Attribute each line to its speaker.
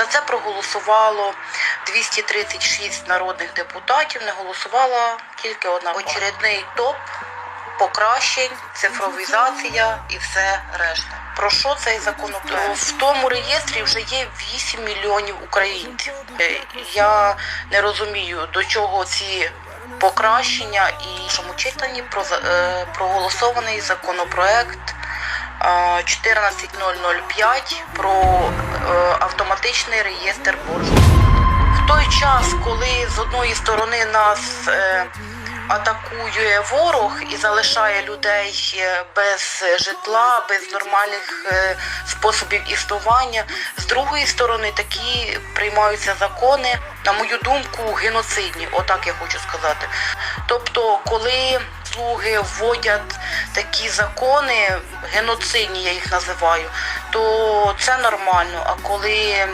Speaker 1: За це проголосувало 236 народних депутатів. Не голосувала тільки одна очередний топ покращень, цифровізація і все решта. Про що цей законопроект? В тому реєстрі вже є 8 мільйонів українців. Е, Я не розумію, до чого ці покращення і в читанні про е, проголосований законопроект 14005 про е, автоматичний реєстр боргів. В той час, коли з одної сторони нас е, атакує ворог і залишає людей е, без житла, без нормальних способів існування, з другої сторони такі приймаються закони, на мою думку, геноцидні, отак я хочу сказати. Тобто, коли слуги вводять такі закони, геноцидні я їх називаю, то це нормально. А коли